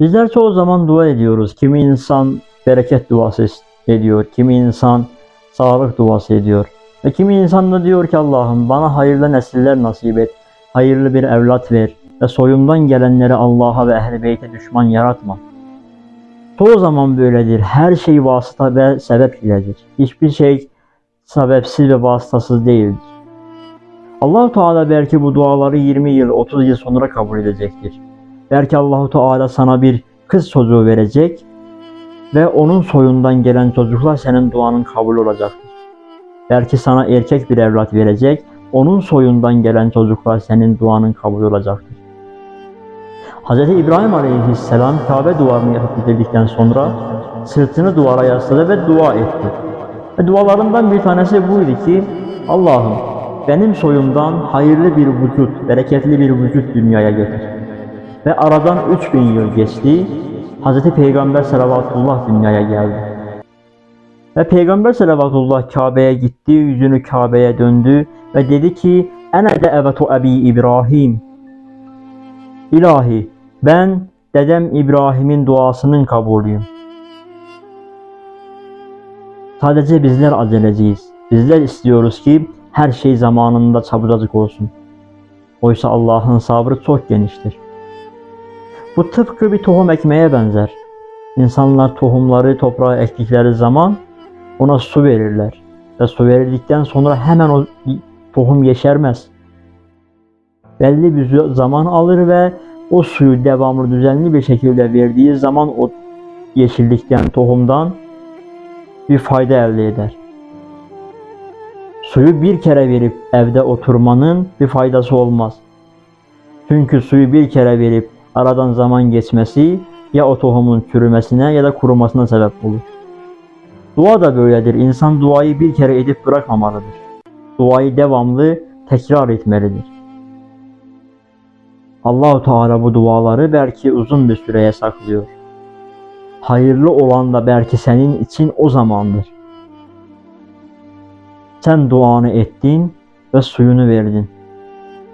Bizler çoğu zaman dua ediyoruz. Kimi insan bereket duası ediyor, kimi insan sağlık duası ediyor. Ve kimi insan da diyor ki Allah'ım bana hayırlı nesiller nasip et, hayırlı bir evlat ver ve soyumdan gelenleri Allah'a ve ehl beyte düşman yaratma. Çoğu zaman böyledir. Her şey vasıta ve sebep iledir. Hiçbir şey sebepsiz ve vasıtasız değildir. allah Teala belki bu duaları 20 yıl, 30 yıl sonra kabul edecektir. Belki Allahu Teala sana bir kız çocuğu verecek ve onun soyundan gelen çocuklar senin duanın kabul olacaktır. Belki sana erkek bir evlat verecek, onun soyundan gelen çocuklar senin duanın kabul olacaktır. Hz. İbrahim Aleyhisselam Kabe duvarını yapıp bitirdikten sonra sırtını duvara yasladı ve dua etti. Ve dualarından bir tanesi buydu ki Allah'ım benim soyumdan hayırlı bir vücut, bereketli bir vücut dünyaya getir. Ve aradan 3000 yıl geçti. Hz. Peygamber Selavatullah dünyaya geldi. Ve Peygamber Selavatullah Kabe'ye gitti, yüzünü Kabe'ye döndü ve dedi ki Ene de evetu ebi İbrahim. İlahi ben dedem İbrahim'in duasının kabulüyüm. Sadece bizler aceleciyiz. Bizler istiyoruz ki her şey zamanında çabucacık olsun. Oysa Allah'ın sabrı çok geniştir. Bu tıpkı bir tohum ekmeye benzer. İnsanlar tohumları toprağa ektikleri zaman ona su verirler. Ve su verildikten sonra hemen o tohum yeşermez. Belli bir zaman alır ve o suyu devamlı düzenli bir şekilde verdiği zaman o yeşillikten, tohumdan bir fayda elde eder. Suyu bir kere verip evde oturmanın bir faydası olmaz. Çünkü suyu bir kere verip aradan zaman geçmesi ya o tohumun çürümesine ya da kurumasına sebep olur. Dua da böyledir. İnsan duayı bir kere edip bırakmamalıdır. Duayı devamlı tekrar etmelidir. Allahu Teala bu duaları belki uzun bir süreye saklıyor. Hayırlı olan da belki senin için o zamandır. Sen duanı ettin ve suyunu verdin.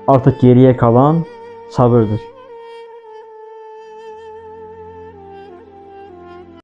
Artık geriye kalan sabırdır.